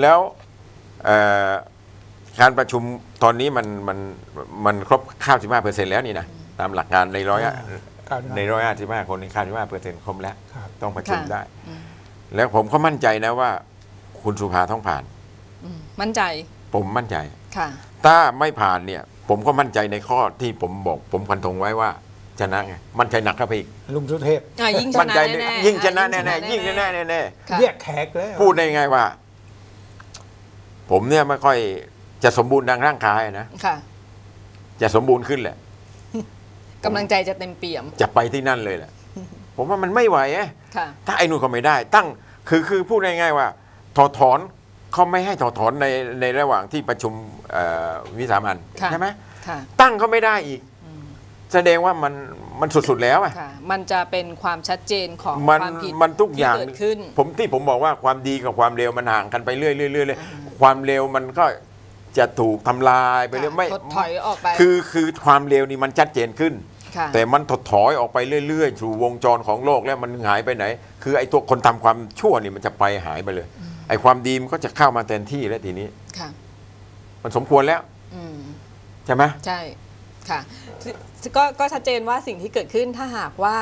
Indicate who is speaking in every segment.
Speaker 1: แล้วเอ่อการประชุมตอนนี้มันมันมันครบข้าวสิบห้าเปอร์เซ็นต์แล้วนี่นะตามหลักการในร้อย
Speaker 2: อ่าครับ
Speaker 1: ในร้อยห้าสิบห้าคนในข้าวสิบห้าเปอร์เซ็นต์ครบแล้ว
Speaker 2: ครับ
Speaker 1: ต้องประชุม
Speaker 3: ค่ะ
Speaker 1: ได้ แล้วผมก็มั่นใจนะว่า คุณสุภาต้องผ่าน
Speaker 3: อืมมั่นใจ
Speaker 1: ผมมั่นใจ
Speaker 3: ค่ะ
Speaker 1: ถ้าไม่ผ่านเนี่ย ผมก็มั่นใจในข้อที่ผมบอก ผมฟันธงไว้ว่าชนะไงมั่นใจหนักเข้าไปอีก
Speaker 2: ลุงสุเทพ
Speaker 3: อะยิ่งช
Speaker 1: มั่น
Speaker 3: นะ
Speaker 1: ใจ
Speaker 3: แน่ๆ
Speaker 1: ยิ่งชนะ
Speaker 3: อ่
Speaker 1: แน่ๆยิ่งชนะแน่
Speaker 3: ค่ะ
Speaker 2: เรียกแขกเลย
Speaker 1: ๆพูดได้ไงว่า ผมเนี่ยไม่ค่อยจะสมบูรณ์ทางร่างกายนะ
Speaker 3: ค่ะ
Speaker 1: จะสมบูรณ์ขึ้นแหละ
Speaker 3: กำลังใจจะเต็มเปี่ยม
Speaker 1: จะไปที่นั่นเลยแหละผมว่ามันไม่ไหวอะ
Speaker 3: ค่ะ
Speaker 1: ถ้าไอ้นู่นก็ไม่ได้ ตั้งคือคือพูดง่ายๆว่า ถอดถอนเขาไม่ให้ถอดถอนในในระหว่างที่ประชุมเอ่อวิสามัน
Speaker 3: ค่ะ
Speaker 1: ใช่ไหม
Speaker 3: ค่ะ
Speaker 1: ตั้งก็ไม่ได้อีกแสดงว่ามันมันสุดๆแล้วอะ
Speaker 3: ค่ะ มันจะเป็นความชัดเจนของ
Speaker 1: มัน
Speaker 3: ความผิด
Speaker 1: มันทุกอย่าง
Speaker 3: ที่เกิดขึ้น
Speaker 1: ผมที่ผมบอกว่าความดีกับความเร็วมันห่างกันไปเรื่อยๆเรื่อยๆเลย ความเร็วมันก็จะถูกทำลายไปเรื่อย
Speaker 3: ค่ะ
Speaker 1: ไม่
Speaker 3: ถดถอยออกไป
Speaker 1: คือคือความเร็วนี่มันชัดเจนขึ้น
Speaker 3: ค่ะ
Speaker 1: แต่มันถดถอยออกไปเรื่อยๆสู่วงจรของโลกแล้วมันหายไปไหน คือไอ้ตัวคนทำความชั่วนี่มันจะไปหายไปเลย ไอ้ความดีมันก็จะเข้ามาแทนที่แล้วทีนี้
Speaker 3: ค่ะ
Speaker 1: มันสมควรแล้ว
Speaker 3: อืม
Speaker 1: ใช่ไหม
Speaker 3: ใช่ค่ะก็ก็ชัดเจนว่าสิ่งที่เกิดขึ้นถ้าหากว่า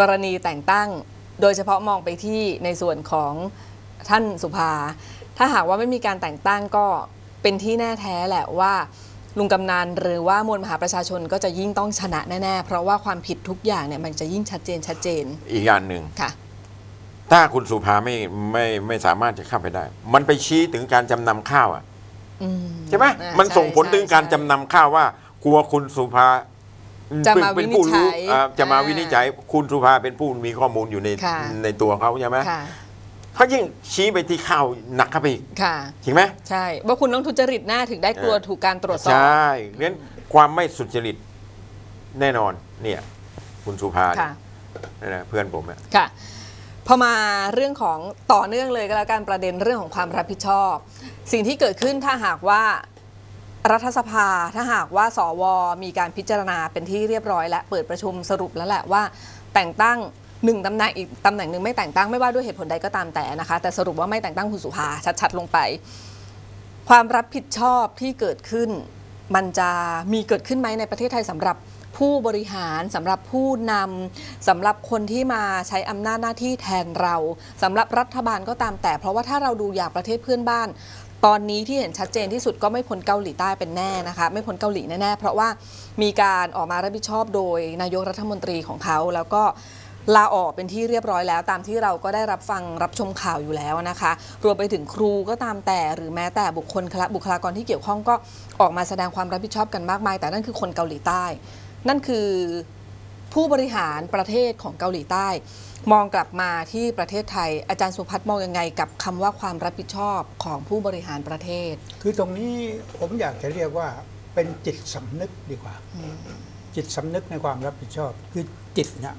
Speaker 3: กรณีแต่งตั้ง โดยเฉพาะมองไปที่ในส่วนของท่านสุภา ถ้าหากว่าไม่มีการแต่งตั้งก็เป็นที่แน่แท้แหละว่าลุงกำนันหรือว่ามวลมหาประชาชนก็จะยิ่งต้องชนะแน่ๆ เพราะว่าความผิดทุกอย่างเนี่ยมันจะยิ่งชัดเจนชัดเจน
Speaker 1: อีกอย่างหนึ่ง
Speaker 3: ค่ะ
Speaker 1: ถ้าคุณสุภาไม่ไม่ไม่สามารถจะเข้าไปได้ มันไปชี้ถึงการจำนำข้าวอะ
Speaker 3: อืม
Speaker 1: ใช่ไหม
Speaker 3: อ่า
Speaker 1: มันส่งผล
Speaker 3: ใช่
Speaker 1: ถึงการ
Speaker 3: ใช่
Speaker 1: จำนำข้าวว่า กลัวคุณสุภา
Speaker 3: จะมา
Speaker 1: เป็นผู้รู้
Speaker 3: วินิจฉัย
Speaker 1: อ่าจะมา
Speaker 3: อ่า
Speaker 1: วินิจฉัยคุณสุภาเป็นผู้มีข้อมูลอยู่ใน
Speaker 3: ค่ะ
Speaker 1: ในตัวเขาใช่ไหม
Speaker 3: ค่ะ
Speaker 1: เขายิ่งชี้ไปที่ข้าวหนักเข้าไปอีก
Speaker 3: ค่ะ
Speaker 1: จริงไหม
Speaker 3: ใช่ว่าคุณต้องทุจริตหน้าถึงได้กลัว
Speaker 1: เออ
Speaker 3: ถูกการตรวจสอบ
Speaker 1: ใช่เพราะฉะนั้นความไม่สุจริตแน่นอนเนี่ย คุณสุภา
Speaker 3: ค่ะ
Speaker 1: เนี่ยนะเพื่อนผมอะ
Speaker 3: ค่ะ พอมาเรื่องของต่อเนื่องเลยก็แล้วกันประเด็นเรื่องของความรับผิดชอบ สิ่งที่เกิดขึ้นถ้าหากว่ารัฐสภาถ้าหากว่าสวมีการพิจารณาเป็นที่เรียบร้อยและเปิดประชุมสรุปแล้วแหละว่า แต่งตั้ง หนึ่งตำแหน่งอีกตำแหน่งหนึ่งไม่แต่งตั้งไม่ว่าด้วยเหตุผลใดก็ตามแต่นะคะ แต่สรุปว่าไม่แต่งตั้งคุณสุภาชัดๆลงไป ความรับผิดชอบที่เกิดขึ้น มันจะมีเกิดขึ้นไหมในประเทศไทยสำหรับผู้บริหารสำหรับผู้นำสำหรับคนที่มาใช้อำนาจหน้าที่แทนเราสำหรับรัฐบาลก็ตามแต่ เพราะว่าถ้าเราดูอย่างประเทศเพื่อนบ้าน ตอนนี้ที่เห็นชัดเจนที่สุดก็ไม่พ้นเกาหลีใต้เป็นแน่นะคะ ไม่พ้นเกาหลีแน่ๆเพราะว่ามีการออกมารับผิดชอบโดยนายกรัฐมนตรีของเขาแล้วก็ ลาออกเป็นที่เรียบร้อยแล้ว ตามที่เราก็ได้รับฟังรับชมข่าวอยู่แล้วนะคะ รวมไปถึงครูก็ตามแต่หรือแม้แต่บุคคลคละบุคลากรที่เกี่ยวข้องก็ออกมาแสดงความรับผิดชอบกันมากมาย แต่นั่นคือคนเกาหลีใต้ นั่นคือผู้บริหารประเทศของเกาหลีใต้ มองกลับมาที่ประเทศไทย อาจารย์สุพัฒน์มองยังไง กับคำว่าความรับผิดชอบของผู้บริหารประเทศ
Speaker 2: คือตรงนี้ผมอยากจะเรียกว่าเป็นจิตสำนึกดีกว่า จิตสำนึกในความรับผิดชอบ คือจิตเนี่ย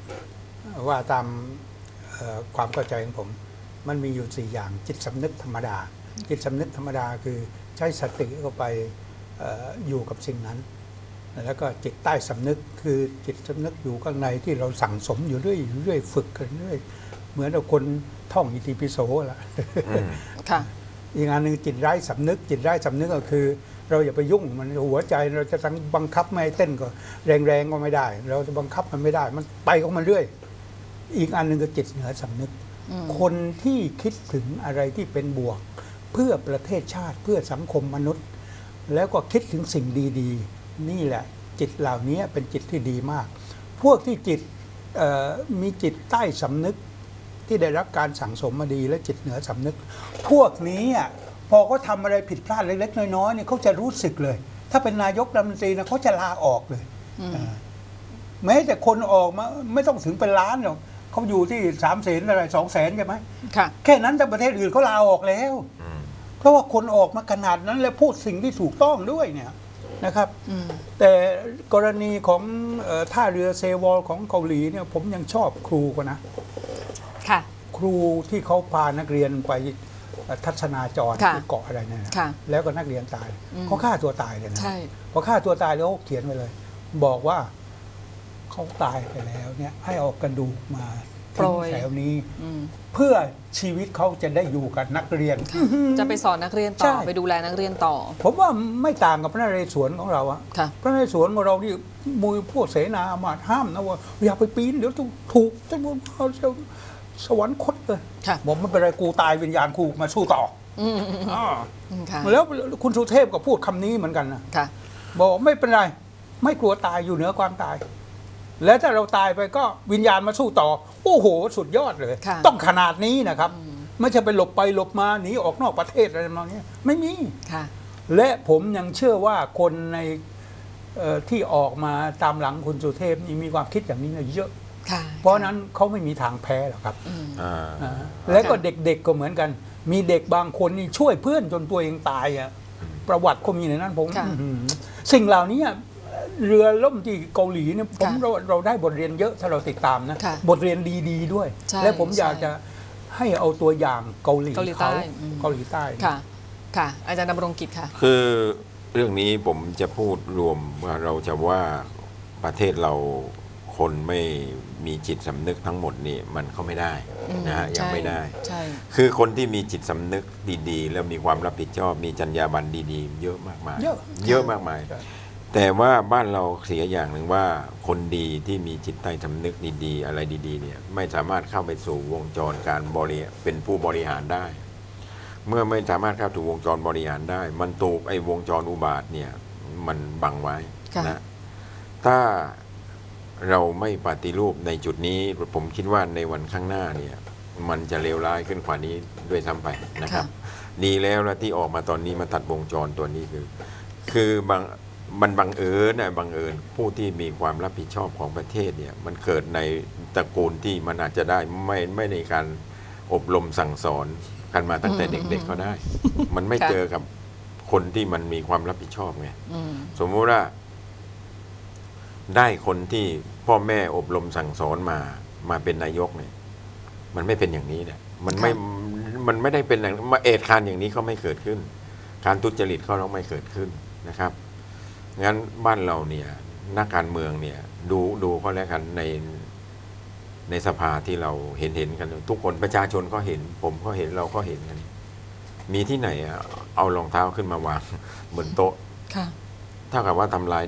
Speaker 2: ว่าตามเอ่อความเข้าใจของผม มันมีอยู่สี่อย่างจิตสำนึกธรรมดา จิตสำนึกธรรมดาคือใช้สติเข้าไปเอออยู่กับสิ่งนั้น แล้วก็จิตใต้สำนึกคือจิตสำนึกอยู่ข้างในที่เราสั่งสมอยู่เรื่อยอยู่เรื่อยฝึกกันเรื่อยเหมือนเราคนท่องอิติปิโสแหละ
Speaker 3: ค่ะ
Speaker 2: อีกอันหนึ่งจิตไร้สำนึก จิตไร้สำนึกก็คือ เราอย่าไปยุ่งมันหัวใจเราจะทั้งบังคับไม่ให้เต้นก็ แรงๆก็ไม่ได้ เราจะบังคับมันไม่ได้ มันไปของมันเรื่อย อีกอันหนึ่งก็จิตเหนือสำนึก คนที่คิดถึงอะไรที่เป็นบวก เพื่อประเทศชาติเพื่อสังคมมนุษย์ แล้วก็คิดถึงสิ่งดีๆ นี่แหละจิตเหล่านี้เป็นจิตที่ดีมาก พวกที่จิตเอ่อมีจิตใต้สำนึกที่ได้รับการสั่งสมมาดีและจิตเหนือสำนึก พวกนี้อะพอเขาทำอะไรผิดพลาดเล็กๆ น้อยๆเนี่ยเขาจะรู้สึกเลย ถ้าเป็นนายกรัฐมนตรีนะเขาจะลาออกเลยอ่าแม้แต่คนออกมาไม่ต้องถึงเป็นล้านหรอก เขาอยู่ที่สามแสนอะไรสองแสนใช่ไหม
Speaker 3: ค่ะ
Speaker 2: แค่นั้นแต่ประเทศอื่นเขาลาออกแล้ว เพราะว่าคนออกมาขนาดนั้นแล้วพูดสิ่งที่ถูกต้องด้วยเนี่ยนะครับแต่กรณีของเอ่อท่าเรือเซวอลของเกาหลีเนี่ยผมยังชอบครูกว่านะ
Speaker 3: ค่ะ
Speaker 2: ครูที่เขาพานักเรียนไปเอ่อทัศนาจร
Speaker 3: ค่ะ
Speaker 2: ที่เกาะอะไรเนี่ยนะ
Speaker 3: ค่ะ
Speaker 2: แล้วก็นักเรียนตายเขาฆ่าตัวตายเลยนะ
Speaker 3: ใช่
Speaker 2: พอฆ่าตัวตายแล้วเขาเขียนไว้เลย บอกว่า เขาตายไปแล้วเนี่ยให้เอากระดูกมา
Speaker 3: โปรย
Speaker 2: แถวนี้
Speaker 3: อืม
Speaker 2: เพื่อชีวิตเขาจะได้อยู่กับนักเรียน
Speaker 3: จะไปสอนนักเรียนต่
Speaker 2: ใช่
Speaker 3: อไปดูแลนักเรียนต่อ
Speaker 2: ผมว่าไม่ต่างกับพระนเรศวรของเราอะ
Speaker 3: ค่ะ
Speaker 2: พระนเรศวรของเราที่มวยพวกเสนาอามาตย์ห้ามนะว่าอย่าไปปีนเดี๋ยวถูกถูกจะเขาจะสวรรคตเลย
Speaker 3: ค่ะ
Speaker 2: บอกไม่เป็นไรกูตายวิญญาณกูมาสู้ต่อ
Speaker 3: อืมอืมอืม
Speaker 2: อ่า
Speaker 3: อืมค่ะ
Speaker 2: แล้วคุณสุเทพก็พูดคำนี้เหมือนกันนะ
Speaker 3: ค่ะ
Speaker 2: บอกไม่เป็นไร ไม่กลัวตายอยู่เหนือความตาย แล้วถ้าเราตายไปก็วิญญาณมาสู้ต่อ โอ้โห สุดยอดเลย
Speaker 3: ค่ะ
Speaker 2: ต้องขนาดนี้นะครับ ไม่ใช่ไปหลบไปหลบมาหนีออกนอกประเทศอะไรประมาณนี้ไม่มี
Speaker 3: ค่ะ
Speaker 2: และผมยังเชื่อว่าคนในเอ่อที่ออกมาตามหลังคุณสุเทพนี่มีความคิดอย่างนี้เนี่ยเยอะ
Speaker 3: ค่ะ
Speaker 2: เพราะฉะนั้นเขาไม่มีทางแพ้หรอกครับ
Speaker 3: อืม
Speaker 1: อ่า
Speaker 2: อ่าและก็เด็กๆก็เหมือนกัน มีเด็กบางคนนี่ช่วยเพื่อนจนตัวเองตายอะประวัติก็มีในนั้นผม
Speaker 3: ค่ะ
Speaker 2: อื้อหือสิ่งเหล่านี้ เรือล่มที่เกาหลีเนี่ยผม
Speaker 3: ค่ะ
Speaker 2: เราเราได้บทเรียนเยอะถ้าเราติดตามนะ
Speaker 3: ค่ะ
Speaker 2: บทเรียนดี ๆ ด้วย
Speaker 3: ใช่
Speaker 2: และผมอยาก
Speaker 3: ใช่
Speaker 2: จะให้เอาตัวอย่างเกาหลี
Speaker 3: เกาหลีใต้
Speaker 2: เขา
Speaker 3: อืม
Speaker 2: เกาหลีใต้
Speaker 3: ค่ะค่ะ อาจารย์ดำรงกิจค่ะ
Speaker 1: คือเรื่องนี้ผมจะพูดรวมว่าเราจะว่าประเทศเราคนไม่มีจิตสำนึกทั้งหมดนี่มันเข้าไม่ได้
Speaker 3: อืม
Speaker 1: นะฮะยัง
Speaker 3: ใช่
Speaker 1: ไม่ได้
Speaker 3: ใช่
Speaker 1: คือคนที่มีจิตสำนึกดีๆ แล้วมีความรับผิดชอบมีจรรยาบรรณดีๆ เยอะมากมาย
Speaker 2: เยอะ
Speaker 1: เยอะมากมาย
Speaker 2: ใช่
Speaker 1: แต่ว่าบ้านเราเสียอย่างหนึ่งว่าคนดีที่มีจิตใต้สำนึกดีๆ อะไรดีๆเนี่ยไม่สามารถเข้าไปสู่วงจรการบริเป็นผู้บริหารได้ เมื่อไม่สามารถเข้าถึงวงจรบริหารได้ มันถูกไอ้วงจรอุบาทเนี่ยมันบังไว้
Speaker 3: ค่ะ
Speaker 1: นะถ้าเราไม่ปฏิรูปในจุดนี้ผมคิดว่าในวันข้างหน้าเนี่ยมันจะเลวร้ายขึ้นกว่านี้ด้วยซ้ำไปนะครับ ดีแล้วนะที่ออกมาตอนนี้มาตัดวงจรตัวนี้คือ คือบาง มันบังเอิญนะบังเอิญผู้ที่มีความรับผิดชอบของประเทศเนี่ยมันเกิดในตระกูลที่มันอาจจะได้ไม่ไม่ในการอบรมสั่งสอนกันมาตั้งแต่
Speaker 3: อืม
Speaker 1: เด็กๆก็ได้ มันไม่
Speaker 3: ค่ะ
Speaker 1: เจอกับคนที่มันมีความรับผิดชอบไง
Speaker 3: อืม
Speaker 1: สมมุติว่า ได้คนที่พ่อแม่อบรมสั่งสอนมามาเป็นนายกเนี่ย มันไม่เป็นอย่างนี้เนี่ย มันไม่มันไม่ได้เป็นอย่างมาเอดคานอย่างนี้ก็ไม่เกิดขึ้น การทุจริตก็ต้องไม่เกิดขึ้นนะครับ งั้นบ้านเราเนี่ยนักการเมืองเนี่ยดูดูก็แล้วกันในในสภาที่เราเห็นเห็นกัน ทุกคนประชาชนก็เห็น ผมก็เห็นเราก็เห็นกันมีที่ไหนอะเอารองเท้าขึ้นมาวางบนโต๊ะ
Speaker 3: ค่ะ
Speaker 1: เท่ากับว่าทำลาย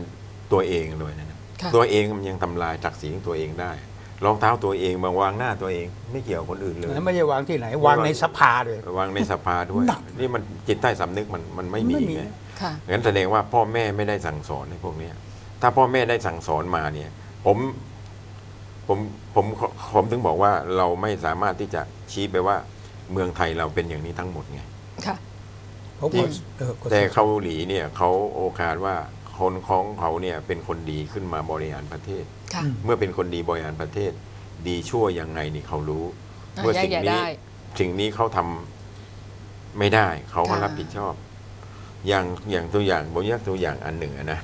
Speaker 1: ตัวเองเลยนะนะ
Speaker 3: ค่ะ
Speaker 1: ตัวเองมันยังทำลายศักดิ์ศรีของตัวเองได้รองเท้าตัวเองมาวางหน้าตัวเอง ไม่เกี่ยวกับคนอื่นเลย
Speaker 2: แล้วไม่ใช่วางที่ไหน วางในสภาเลย
Speaker 1: วางในสภาด้วย
Speaker 2: หนัก
Speaker 1: นี่มันจิตใต้สำนึกมันมันไม่มี
Speaker 2: ไม่มี
Speaker 1: ไง
Speaker 3: ค่ะ
Speaker 1: งั้นแสดงว่าพ่อแม่ไม่ได้สั่งสอนในพวกเนี้ยถ้าพ่อแม่ได้สั่งสอนมาเนี่ย ผมผมผมผมถึงบอกว่าเราไม่สามารถที่จะชี้ไปว่าเมืองไทยเราเป็นอย่างนี้ทั้งหมดไง
Speaker 3: ค่ะ
Speaker 2: เขา
Speaker 1: จริ
Speaker 2: ก็
Speaker 1: ง
Speaker 2: เออก็
Speaker 1: แต่เกาหลีเนี่ยเขาโอกาสว่าคนของเขาเนี่ยเป็นคนดีขึ้นมาบริหารประเทศ
Speaker 3: ค่ะ
Speaker 1: เมื่อเป็นคนดีบริหารประเทศ ดีชั่วยังไงนี่เขารู้
Speaker 3: อะ
Speaker 1: เมื่อ
Speaker 3: แยก
Speaker 1: สิ่ง
Speaker 3: แยะ
Speaker 1: นี้
Speaker 3: ได้
Speaker 1: สิ่งนี้เขาทำไม่ได้ เขาก็
Speaker 3: ค่ะ
Speaker 1: รับผิดชอบ อย่างอย่างตัวอย่างผมยกตัวอย่างอันหนึ่งอะนะ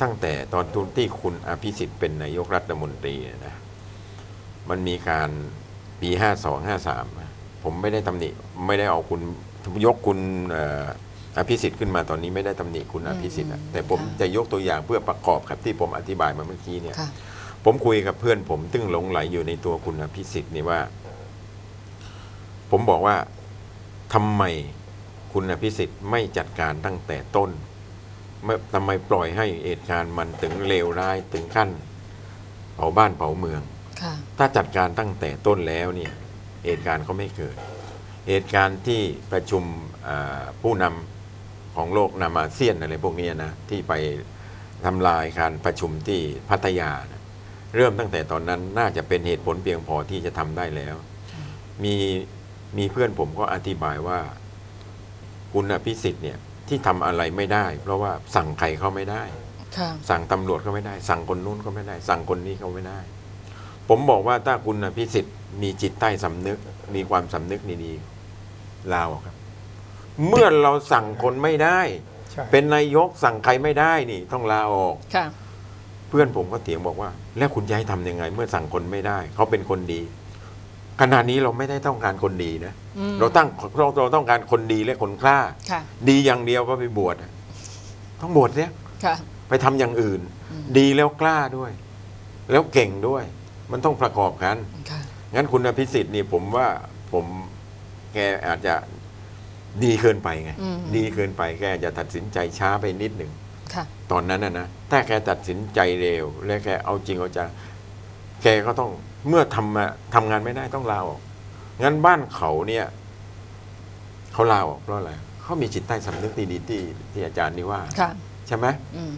Speaker 1: ตั้งแต่ตอนที่คุณอภิสิทธิ์เป็นนายกรัฐมนตรีอะนะมันมีการปีห้าสองห้าสามผมไม่ได้ตำหนิไม่ได้เอาคุณยกคุณเอ่ออภิสิทธิ์ขึ้นมาตอนนี้ไม่ได้ตำหนิคุณอภิสิทธิ์อะแต่ผม
Speaker 3: ค่ะ
Speaker 1: จะยกตัวอย่างเพื่อประกอบกับที่ผมอธิบายมาเมื่อกี้เนี่ย
Speaker 3: ค่ะ
Speaker 1: ผมคุยกับเพื่อนผมซึ่งหลงไหลอยู่ในตัวคุณอภิสิทธิ์นี่ว่า ผมบอกว่าทำไม คุณอภิสิทธิ์ไม่จัดการตั้งแต่ต้นไม่ทำไมปล่อยให้เหตุการณ์มันถึงเลวร้ายถึงขั้นเผาบ้านเผาเมือง
Speaker 3: ค่ะ
Speaker 1: ถ้าจัดการตั้งแต่ต้นแล้วเนี่ยเหตุการณ์ก็ไม่เกิด เหตุการณ์ที่ประชุมอ่าผู้นำของโลกนำอาเซียนอะไรพวกเนี้ยนะที่ไปทำลายการประชุมที่พัทยานะเริ่มตั้งแต่ตอนนั้นน่าจะเป็นเหตุผลเพียงพอที่จะทำได้แล้ว มีมีเพื่อนผมก็อธิบายว่า คุณอภิสิทธิ์เนี่ยที่ทำอะไรไม่ได้ เพราะว่าสั่งใครเขาไม่ได้
Speaker 3: ค่ะ
Speaker 1: สั่งตำรวจก็ไม่ได้ สั่งคนนู้นก็ไม่ได้ สั่งคนนี้ก็ไม่ได้ ผมบอกว่าถ้าคุณอภิสิทธิ์มีจิตใต้สำนึก มีความสำนึกดีๆลาออกครับ เมื่อเราสั่งคนไม่ได้
Speaker 2: ใช่
Speaker 1: เป็นนายกสั่งใครไม่ได้นี่ต้องลาออก
Speaker 3: ค่ะ
Speaker 1: เพื่อนผมก็เถียงบอกว่า แล้วคุณจะให้ทำยังไง เมื่อสั่งคนไม่ได้ เขาเป็นคนดี ขณะนี้เราไม่ได้ต้องการคนดีนะ
Speaker 3: อืม
Speaker 1: เราตั้งเราเราต้องการคนดีและคนกล้า
Speaker 3: ค่ะ
Speaker 1: ดีอย่างเดียวก็ไปบวชอะต้องบวชเนี่ย
Speaker 3: ค่ะ
Speaker 1: ไปทำอย่างอื่น
Speaker 3: อืม
Speaker 1: ดีแล้วกล้าด้วย แล้วเก่งด้วย มันต้องประกอบกัน
Speaker 3: ค่ะ
Speaker 1: งั้นคุณอภิสิทธิ์นี่ผมว่าผมแกอาจจะดีเกินไปไง
Speaker 3: อืม
Speaker 1: ดีเกินไปแกอาจจะตัดสินใจช้าไปนิดหนึ่ง
Speaker 3: ค่ะ
Speaker 1: ตอนนั้นนะนะถ้าแกตัดสินใจเร็ว และแกเอาจริงเอาจังแกก็ต้อง เมื่อทำมาทำงานไม่ได้ต้องลาออกงั้นบ้านเขาเนี่ยเขาลาออกเพราะอะไรเขามีจิตใต้สำนึกดีๆที่ที่อาจารย์นี่ว่า
Speaker 3: ค่ะ
Speaker 1: ใช่ไหม
Speaker 3: อืม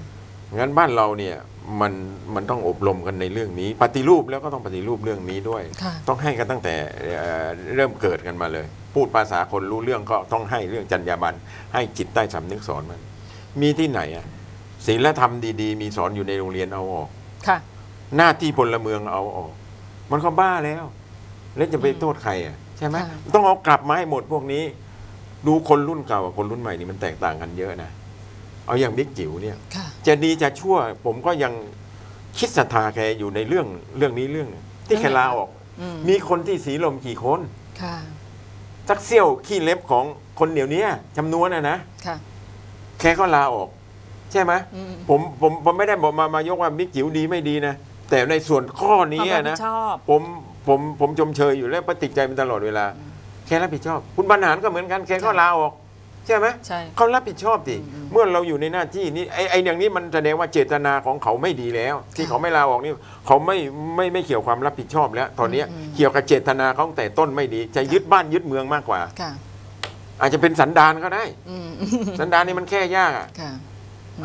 Speaker 1: งั้นบ้านเราเนี่ยมันมันต้องอบรมกันในเรื่องนี้ ปฏิรูปแล้วก็ต้องปฏิรูปเรื่องนี้ด้วย
Speaker 3: ค่ะ
Speaker 1: ต้องให้กันตั้งแต่เอ่อเริ่มเกิดกันมาเลย พูดภาษาคนรู้เรื่องก็ต้องให้เรื่องจรรยาบรรณให้จิตใต้สำนึกสอนมัน มีที่ไหนอะศีลธรรมดีๆ มีสอนอยู่ในโรงเรียนเอาออก
Speaker 3: ค่ะ
Speaker 1: หน้าที่พลเมืองเอาออก มันก็บ้าแล้ว แล้วจะไปโทษใครอะใช่ไหม
Speaker 3: ค่ะ
Speaker 1: ต้องเอากลับมาให้หมดพวกนี้ ดูคนรุ่นเก่ากับคนรุ่นใหม่นี่มันแตกต่างกันเยอะนะเอาอย่างบิ๊กจิ๋วเนี่ย
Speaker 3: ค่ะ
Speaker 1: จะดีจะชั่ว ผมก็ยังคิดศรัทธาแกอยู่ในเรื่องเรื่องนี้เรื่องหนึ่งที่แกลาออก
Speaker 3: อืม
Speaker 1: มีคนที่สีลมกี่คน
Speaker 3: ค่ะ
Speaker 1: สักเซี่ยวขี้เล็บของคนเดี๋ยวนี้จำนวนนะนะ
Speaker 3: ค่ะ
Speaker 1: แกก็ลาออก ใช่ไหม
Speaker 3: อืม
Speaker 1: ผมผมผมไม่ได้บอกมามายกว่าบิ๊กจิ๋วดีไม่ดีนะ แต่ในส่วนข้อ
Speaker 3: ควา
Speaker 1: นี้
Speaker 3: มรับผิ
Speaker 1: นะ
Speaker 3: ดชอบ
Speaker 1: ผมผมผมชมเชยอยู่แล้วปฏิใจมันตลอดเวลาแค่รับผิดชอบ คุณบรรหารก็เหมือนกันแกก็ลาออกใช่ไหม
Speaker 3: ใช่
Speaker 1: เขารับผิดชอบดิ
Speaker 3: อืม
Speaker 1: เมื่อเราอยู่ในหน้าที่นี้ไอ้ไอ้อย่างนี้มันแสดงว่าเจตนาของเขาไม่ดีแล้ว ที่เขาไม่ลาออกนี่เขาไม่ไม่ไม่เกี่ยวความรับผิดชอบแล้ว ตอนเนี้ย
Speaker 3: อืม
Speaker 1: เกี่ยวกับเจตนาเขาตั้งแต่ต้นไม่ดี จะยึดบ้านยึดเมืองมากกว่า
Speaker 3: ค่ะ
Speaker 1: อาจจะเป็นสันดานก็ได้
Speaker 3: อืม
Speaker 1: สันดานนี่มันแค่ยากอะ
Speaker 3: ค่ะ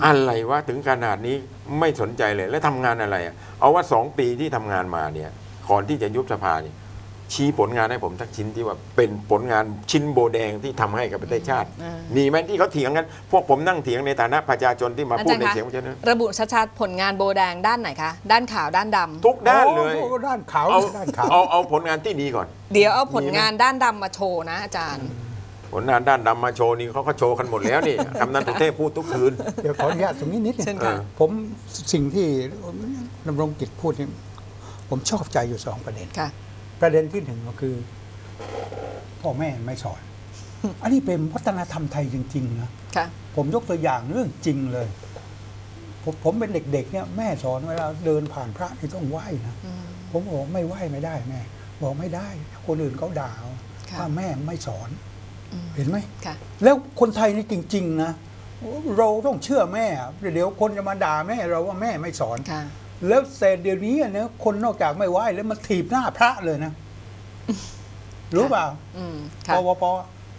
Speaker 1: อะไรวะถึงขนาดนี้ไม่สนใจเลย แล้วทำงานอะไรอะเอาว่าสองปีที่ทำงานมาเนี่ยก่อนที่จะยุบสภาเนี่ยชี้ผลงานให้ผมทักชิ้นที่ว่าเป็นผลงานชิ้นโบแดงที่ทำให้กับประเทศชาติ
Speaker 3: อืม
Speaker 1: มีไหมที่เขาเถียงกัน พวกผมนั่งเถียงในฐานะประชาชนที่มา
Speaker 3: อา
Speaker 1: พู
Speaker 3: จา
Speaker 1: ด
Speaker 3: รย์
Speaker 1: ใน
Speaker 3: คะ
Speaker 1: เสียงประชาชน
Speaker 3: ระบุชัดๆผลงานโบแดงด้านไหนคะ ด้านขาวด้านดำ
Speaker 1: ทุกด้านเลย
Speaker 2: โอ้โหด้านขาว
Speaker 1: เอา
Speaker 2: ด้านขาว
Speaker 1: เอาเอาผลงานที่ดีก่อน
Speaker 3: เดี๋ยวเอาผล
Speaker 1: มีไหม
Speaker 3: งานด้านดำมาโชว์นะอาจารย์
Speaker 1: ผลงานด้านดำมาโชว์นี่เขาก็โชว์กันหมดแล้วนี่คำนั้นสุเทพพูดทุกคืน
Speaker 2: เดี๋ยวขออนุญาตตรงนี้นิดหนึง
Speaker 3: เช่นค่ะ
Speaker 1: เออ
Speaker 2: ผมสิ่งที่ดำรงกิจพูดนี่ผมชอบใจอยู่สองประเด็น
Speaker 3: ค่ะ
Speaker 2: ประเด็นที่หนึ่งก็คือ พ่อแม่ไม่สอน อันนี้เป็นวัฒนธรรมไทยจริงๆนะ
Speaker 3: ค่ะ
Speaker 2: ผมยกตัวอย่างเรื่องจริงเลย ผมผมเป็นเด็กๆเนี่ยแม่สอนเวลาเดินผ่านพระนี่ต้องไหว้นะ
Speaker 3: อืม
Speaker 2: ผมบอกไม่ไหว้ไม่ได้แม่ บอกไม่ได้ คนอื่นเขาด่าเอา
Speaker 3: ค่ะ
Speaker 2: ถ้าแม่ไม่สอน
Speaker 3: อืม
Speaker 2: เห็นไหม
Speaker 3: ค่ะ
Speaker 2: แล้วคนไทยนี่จริง ๆ นะ เราต้องเชื่อแม่ เดี๋ยวคนจะมาด่าแม่เราว่าแม่ไม่สอน
Speaker 3: ค่ะ
Speaker 2: แล้วแต่เดี๋ยวนี้นะคนนอกจากไม่ไหว้แล้วมาถีบหน้าพระเลยนะ รู้เปล่า
Speaker 3: อืม
Speaker 2: ป
Speaker 3: ค่ะ
Speaker 2: วป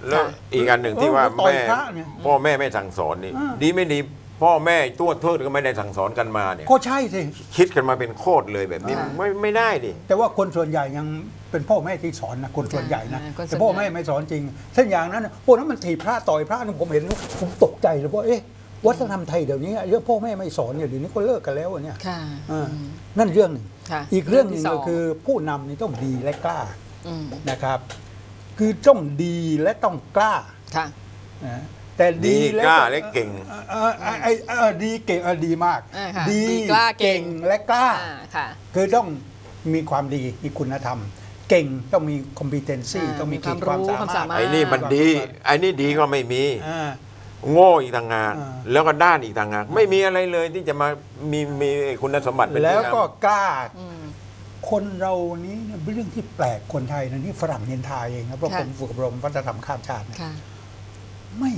Speaker 1: แล้ว
Speaker 3: ค่ะ
Speaker 1: อีกอันหนึ่งที่ว่า
Speaker 2: เออต่อย
Speaker 1: แม่
Speaker 2: พระเนี่ย
Speaker 1: พ่อแม่ไม่สั่งสอนนี่
Speaker 2: อ่า
Speaker 1: ดีไม่ดี พ่อแม่ตัวเทิดก็ไม่ได้สั่งสอนกันมาเนี่ย
Speaker 2: ก็ใช่สิ
Speaker 1: คิดกันมาเป็นโคตรเลยแบบนี้
Speaker 3: อ่า
Speaker 1: ไม่ไม่ได้ดิ
Speaker 2: แต่ว่าคนส่วนใหญ่ยังเป็นพ่อแม่ที่สอนนะคนส่วนใหญ่นะ
Speaker 3: อ่าคนส่วน
Speaker 2: แต่พ่อ
Speaker 3: ใหญ่
Speaker 2: แม่ไม่สอนจริงเช่นอย่างนั้นน่ะพวกนั้นมันถีบพระต่อยพระนี่ผมเห็นผมตกใจเลยว่าเอ๊ะวัฒนธรรมไทยเดี๋ยวนี้เรื่องพ่อแม่ไม่สอนเนี่ยเดี๋ยวนี้ก็เลิกกันแล้วอะเนี่ย
Speaker 3: ค่ะ
Speaker 2: อ่า
Speaker 3: อืม
Speaker 2: นั่นเรื่องหนึ่ง
Speaker 3: ค่ะ
Speaker 2: อีกเรื่องหนึ่ง
Speaker 3: ที่ส
Speaker 2: ก็คือผู้นำนี่ต้องดีและกล้า
Speaker 3: อืม
Speaker 2: นะครับ คือต้องดีและต้องกล้า
Speaker 3: ค่ะ
Speaker 2: นะ แต่ดี
Speaker 1: ดีกล้าและเก่ง
Speaker 2: เออเออไอ้เออดีเก่งเออดีมาก
Speaker 3: อ่าค่ะ
Speaker 2: ดี
Speaker 3: ดีกล้าเก่ง
Speaker 2: และกล้า
Speaker 3: อ่าค่ะ
Speaker 2: คือต้องมีความดีมีคุณธรรม เก่งต้องมี competency
Speaker 3: อ่า
Speaker 2: ต้องมี
Speaker 3: มีความ
Speaker 2: ขีดความ
Speaker 3: รู้
Speaker 2: สา
Speaker 3: ความ
Speaker 2: มาร
Speaker 3: สา
Speaker 2: ถ
Speaker 3: มารถ
Speaker 1: ไอ้นี่มันดีไอ้นี่ดีก็ไม่มี
Speaker 2: อ่า
Speaker 1: โง่อีกต่างหาก
Speaker 2: อ่า
Speaker 1: แล้วก็ด้านอีกต่างหากไม่มีอะไรเลยที่จะมามีมีคุณสมบัติเป็น
Speaker 2: แล้ว
Speaker 1: ผู้นำ
Speaker 2: ก็กล้า
Speaker 3: อืม
Speaker 2: คนเรานี้เนี่ยเป็นเรื่องที่แปลกคนไทยนะนี่ฝรั่งเนินทาเองนะเพราะ
Speaker 3: ค่ะ
Speaker 2: ผมฝึกอบรมวัฒนธรรมข้ามชาตินะ
Speaker 3: ค่ะ
Speaker 2: ไม่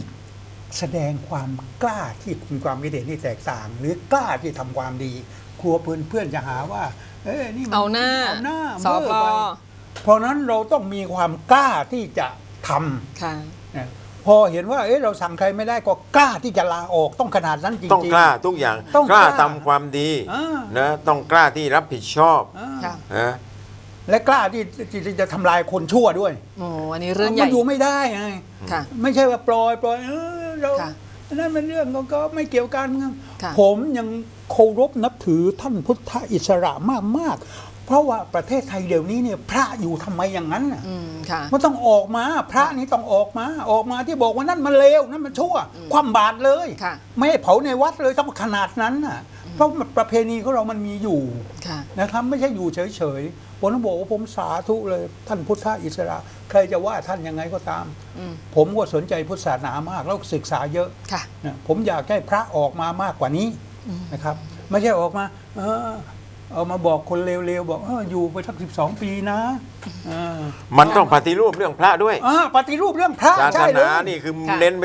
Speaker 2: แสดงความกล้าที่มีความคิดเห็นที่แตกต่าง หรือกล้าที่ทำความดีกลัวเพื่อนเพื่อนๆจะหาว่า เอ้ยนี่มั
Speaker 3: เอาหน้า
Speaker 2: เอาหน้า
Speaker 3: สอ
Speaker 2: เบ้
Speaker 3: พ
Speaker 2: อไปเพราะนั้นเราต้องมีความกล้าที่จะทำ
Speaker 3: ค่ะ
Speaker 2: นะพอเห็นว่าเอ๊ะเราสั่งใครไม่ได้ก็กล้าที่จะลาออกต้องขนาดนั้นจริงๆ
Speaker 1: ต้องกล้าทุกอย่าง
Speaker 2: ต้อง
Speaker 1: กล้าก
Speaker 2: ล้า
Speaker 1: ทำความดี
Speaker 2: อ่า
Speaker 1: นะต้องกล้าที่รับผิดชอบ
Speaker 2: อ่า
Speaker 3: ค่ะ
Speaker 1: นะ
Speaker 2: และกล้าที่ที่ที่จะทำลายคนชั่วด้วย
Speaker 3: โอ้อันนี้เรื่องให
Speaker 2: มั
Speaker 3: ญ่
Speaker 2: นอยู่ไม่ได้ไง
Speaker 3: ค่ะ
Speaker 2: ไม่ใช่ว่าปล่อยปล่อยเออ เรา
Speaker 3: ค่ะ
Speaker 2: นั่นเป็นเรื่องก็ก็ไม่เกี่ยวกัน
Speaker 3: ค่ะ
Speaker 2: ผมยังเคารพนับถือท่านพุทธอิสระมากมากๆ เพราะว่าประเทศไทยเดี๋ยวนี้เนี่ยพระอยู่ทำไมอย่างนั้นน่ะ
Speaker 3: อืมค่ะ
Speaker 2: มันต้องออกมาพระนี่ต้องออกมาออกมาที่บอกว่านั่นมันเลวนั่นมันชั่ว ความบาปเลย
Speaker 3: ค่ะ
Speaker 2: ไม่ให้เผาในวัดเลยต้องขนาดนั้นน่ะเพราะประเพณีของเรามันมีอยู่
Speaker 3: ค่ะ
Speaker 2: นะครับไม่ใช่อยู่เฉยๆ ผมต้องบอกว่าผมสาธุเลยท่านพุทธอิสระ ใครจะว่าท่านยังไงก็ตาม
Speaker 3: อืม
Speaker 2: ผมก็สนใจพุทธศาสนามากแล้วศึกษาเยอะ
Speaker 3: ค่ะ
Speaker 2: นะผมอยากให้พระออกมามากกว่านี้นะครับ ไม่ใช่ออกมาเออเอามาบอกคนเลวๆบอกเอออยู่ไปสักสิบสองปีนะอ่า
Speaker 1: มันต้องปฏิรูปเรื่องพระด้วย
Speaker 2: อ่าปฏิรูปเรื่องพระ
Speaker 1: ศาส
Speaker 2: ใช่เล
Speaker 1: นายนี่คือ
Speaker 3: ค่ะ
Speaker 1: เน้นไป